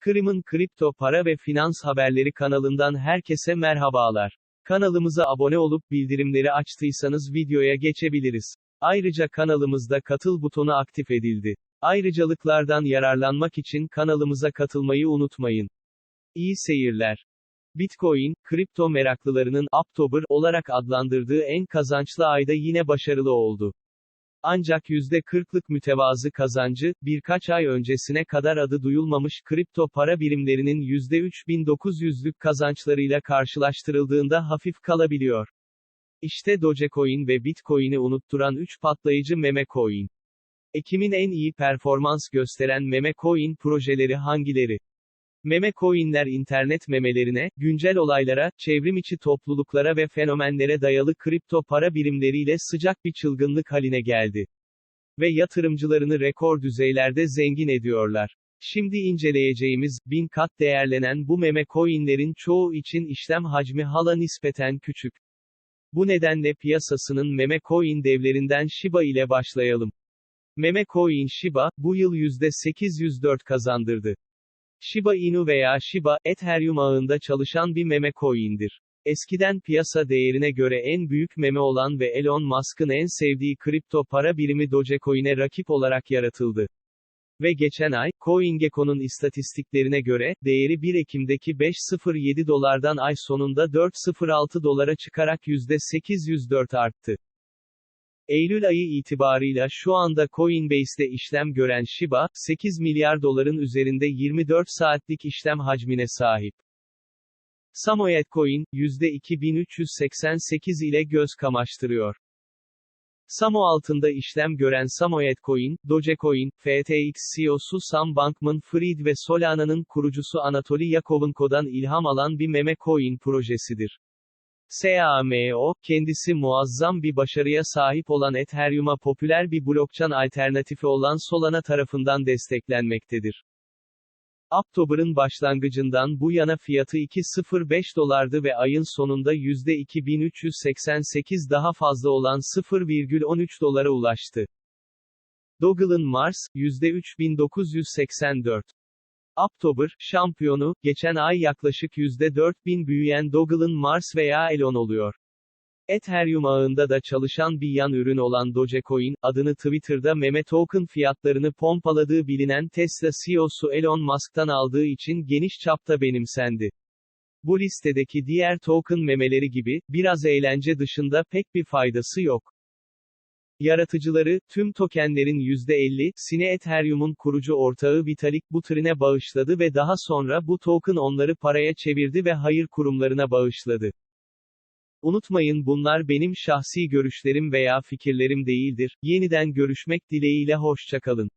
Kırım'ın kripto para ve finans haberleri kanalından herkese merhabalar. Kanalımıza abone olup bildirimleri açtıysanız videoya geçebiliriz. Ayrıca kanalımızda katıl butonu aktif edildi. Ayrıcalıklardan yararlanmak için kanalımıza katılmayı unutmayın. İyi seyirler. Bitcoin, kripto meraklılarının October olarak adlandırdığı en kazançlı ayda yine başarılı oldu. Ancak %40'lık mütevazı kazancı, birkaç ay öncesine kadar adı duyulmamış kripto para birimlerinin %3900'lük kazançlarıyla karşılaştırıldığında hafif kalabiliyor. İşte Dogecoin ve Bitcoin'i unutturan 3 patlayıcı meme coin. Ekim'in en iyi performans gösteren meme coin projeleri hangileri? Meme coinler internet memelerine, güncel olaylara, çevrimiçi topluluklara ve fenomenlere dayalı kripto para birimleriyle sıcak bir çılgınlık haline geldi. Ve yatırımcılarını rekor düzeylerde zengin ediyorlar. Şimdi inceleyeceğimiz, bin kat değerlenen bu meme coinlerin çoğu için işlem hacmi hala nispeten küçük. Bu nedenle piyasasının meme coin devlerinden Shiba ile başlayalım. Meme coin Shiba, bu yıl %804 kazandırdı. Shiba Inu veya Shiba, Ethereum ağında çalışan bir meme coin'dir. Eskiden piyasa değerine göre en büyük meme olan ve Elon Musk'ın en sevdiği kripto para birimi Dogecoin'e rakip olarak yaratıldı. Ve geçen ay, CoinGecko'nun istatistiklerine göre, değeri 1 Ekim'deki 5.07 dolardan ay sonunda 4.06 dolara çıkarak %804 arttı. Eylül ayı itibarıyla şu anda Coinbase'de işlem gören Shiba, 8 milyar doların üzerinde 24 saatlik işlem hacmine sahip. Samoyed Coin, %2388 ile göz kamaştırıyor. Samo altında işlem gören Samoyed Coin, Dogecoin, FTX CEO'su Sam Bankman-Fried ve Solana'nın kurucusu Anatoly Yakovenko'dan ilham alan bir meme coin projesidir. SAMO, kendisi muazzam bir başarıya sahip olan Ethereum'a popüler bir blockchain alternatifi olan Solana tarafından desteklenmektedir. Oktober'ın başlangıcından bu yana fiyatı 2.05 dolardı ve ayın sonunda %2388 daha fazla olan 0,13 dolara ulaştı. Doggle'ın Mars, %3984. Oktober, şampiyonu, geçen ay yaklaşık %4000 büyüyen Doggle'ın Mars veya Elon oluyor. Ethereum ağında da çalışan bir yan ürün olan Dogecoin, adını Twitter'da meme token fiyatlarını pompaladığı bilinen Tesla CEO'su Elon Musk'tan aldığı için geniş çapta benimsendi. Bu listedeki diğer token memeleri gibi, biraz eğlence dışında pek bir faydası yok. Yaratıcıları, tüm tokenlerin %50'sini Ethereum'un kurucu ortağı Vitalik Buterin'e bağışladı ve daha sonra bu token onları paraya çevirdi ve hayır kurumlarına bağışladı. Unutmayın bunlar benim şahsi görüşlerim veya fikirlerim değildir. Yeniden görüşmek dileğiyle hoşçakalın.